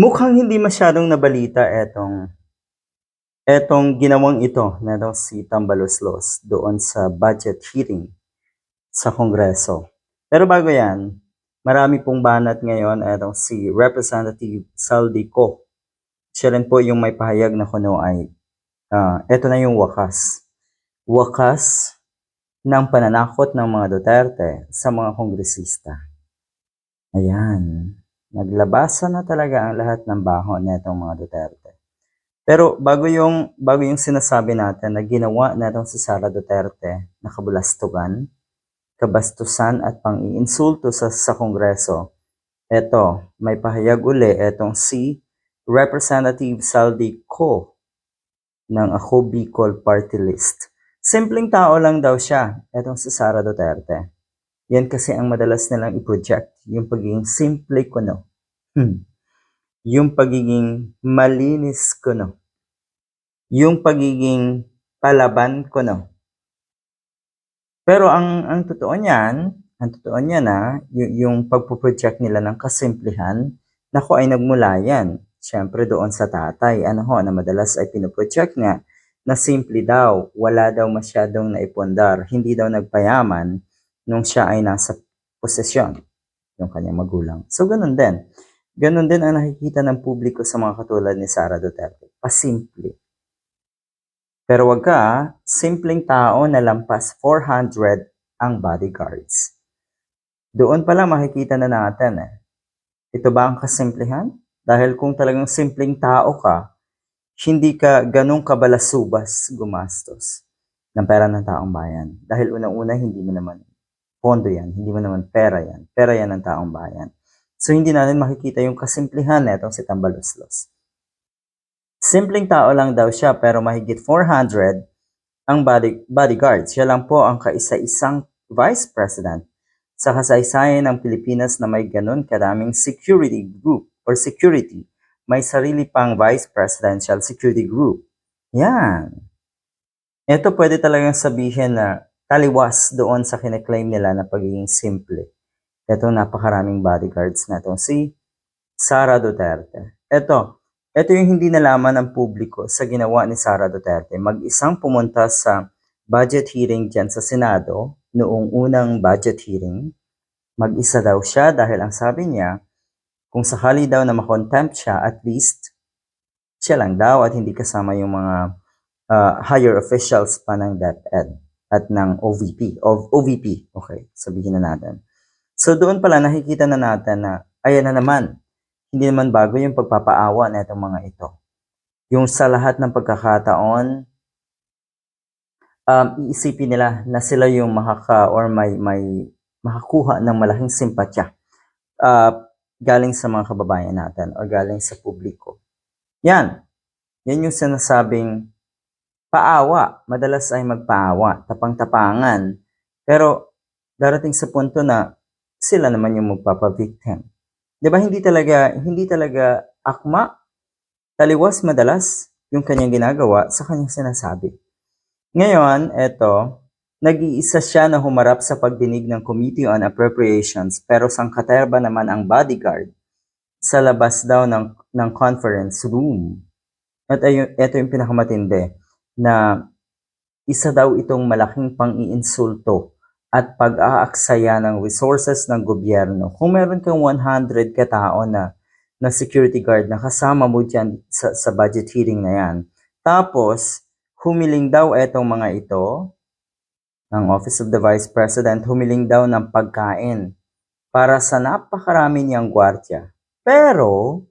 Mukhang hindi masyadong nabalita etong etong ginawang ito netong si Tambaloslos doon sa budget hearing sa Kongreso. Pero bago yan, marami pong banat ngayon etong si Representative Saldico. Siya rin po yung may pahayag na kuno ay ah, eto na yung wakas. Wakas ng pananakot ng mga Duterte sa mga kongresista. Ayan. Naglabasa na talaga ang lahat ng baho netong mga Duterte. Pero bago yung bago yung sinasabi natin na ginawa netong si Sara Duterte na kabulastugan, kabastusan at pang-iinsulto sa, sa Kongreso, eto, may pahayag uli etong si Representative Saldi Co ng Ako Bicol Party List. Simpleng tao lang daw siya, etong si Sara Duterte. Yan kasi ang madalas nilang i-project, yung pagiging simple kuno. Hmm. Yung pagiging malinis kuno. Yung pagiging palaban kuno. Pero ang ang totoo niyan, ang totoo niyan na y- yung pagpo-project nila ng kasimplihan, nako ay nagmula yan. Siyempre doon sa tatay, ano ho, na madalas ay pinoproject nga na simple daw, wala daw masyadong naipundar, hindi daw nagpayaman nung siya ay nasa posesyon, yung kanyang magulang. So, ganun din. Ganun din ang nakikita ng publiko sa mga katulad ni Sara Duterte. Pasimple. Pero wag ka, ah, simpleng tao na lampas 400 ang bodyguards. Doon pala makikita na natin eh. Ito ba ang kasimplihan? Dahil kung talagang simpleng tao ka, hindi ka ganong kabalasubas gumastos ng pera ng taong bayan. Dahil unang-una, hindi mo naman pondo yan, hindi mo naman pera yan. Pera yan ng taong bayan. So, hindi natin makikita yung kasimplihan na itong si Tambaloslos. Simpleng tao lang daw siya pero mahigit 400 ang body, bodyguard. Siya lang po ang kaisa-isang vice president sa kasaysayan ng Pilipinas na may ganun karaming security group or security. May sarili pang vice presidential security group. Yan. Ito pwede talagang sabihin na taliwas doon sa kine-claim nila na pagiging simple. Ito napakaraming bodyguards na itong si Sara Duterte. Ito, ito yung hindi nalaman ng publiko sa ginawa ni Sara Duterte. Mag-isang pumunta sa budget hearing dyan sa Senado, noong unang budget hearing. Mag-isa daw siya dahil ang sabi niya, kung sakali daw na makontempt siya, at least siya lang daw at hindi kasama yung mga uh, higher officials pa ng DepEd at ng OVP. Of OVP, okay, sabihin na natin. So doon pala nakikita na natin na ayan na naman, hindi naman bago yung pagpapaawa na itong mga ito. Yung sa lahat ng pagkakataon, um, iisipin nila na sila yung makaka or may, may makakuha ng malaking simpatya uh, galing sa mga kababayan natin o galing sa publiko. Yan. Yan yung sinasabing paawa. Madalas ay magpaawa, tapang-tapangan. Pero darating sa punto na sila naman yung magpapabiktim. 'Di ba hindi talaga hindi talaga akma taliwas madalas yung kanyang ginagawa sa kanyang sinasabi. Ngayon, eto, nag-iisa siya na humarap sa pagdinig ng Committee on Appropriations pero sangkaterba naman ang bodyguard sa labas daw ng, ng conference room. At ayun, ito yung pinakamatindi na isa daw itong malaking pang-iinsulto at pag-aaksaya ng resources ng gobyerno. Kung meron kang 100 katao na, na security guard na kasama mo dyan sa, sa budget hearing na yan, tapos humiling daw etong mga ito, ng Office of the Vice President, humiling daw ng pagkain para sa napakarami niyang gwardya. Pero,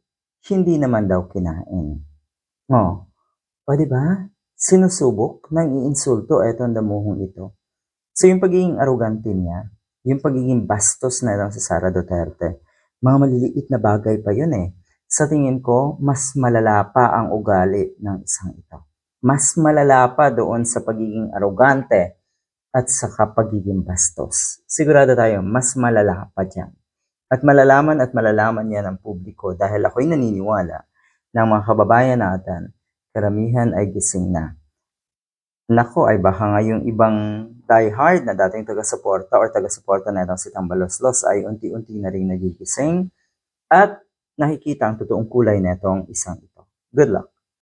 hindi naman daw kinain. Oh, o di ba? Sinusubok ng iinsulto etong damuhong ito. So yung pagiging arrogante niya, yung pagiging bastos na lang sa Sara Duterte, mga maliliit na bagay pa yun eh. Sa tingin ko, mas malala pa ang ugali ng isang ito. Mas malala pa doon sa pagiging arrogante at sa pagiging bastos. Sigurado tayo, mas malala pa dyan. At malalaman at malalaman yan ng publiko dahil ako'y naniniwala ng mga kababayan natin, karamihan ay gising na. Nako ay baka nga yung ibang diehard na dating taga-suporta or taga-suporta na itong si Tambaloslos ay unti-unti na rin nagigising at nakikita ang totoong kulay netong isang ito. Good luck!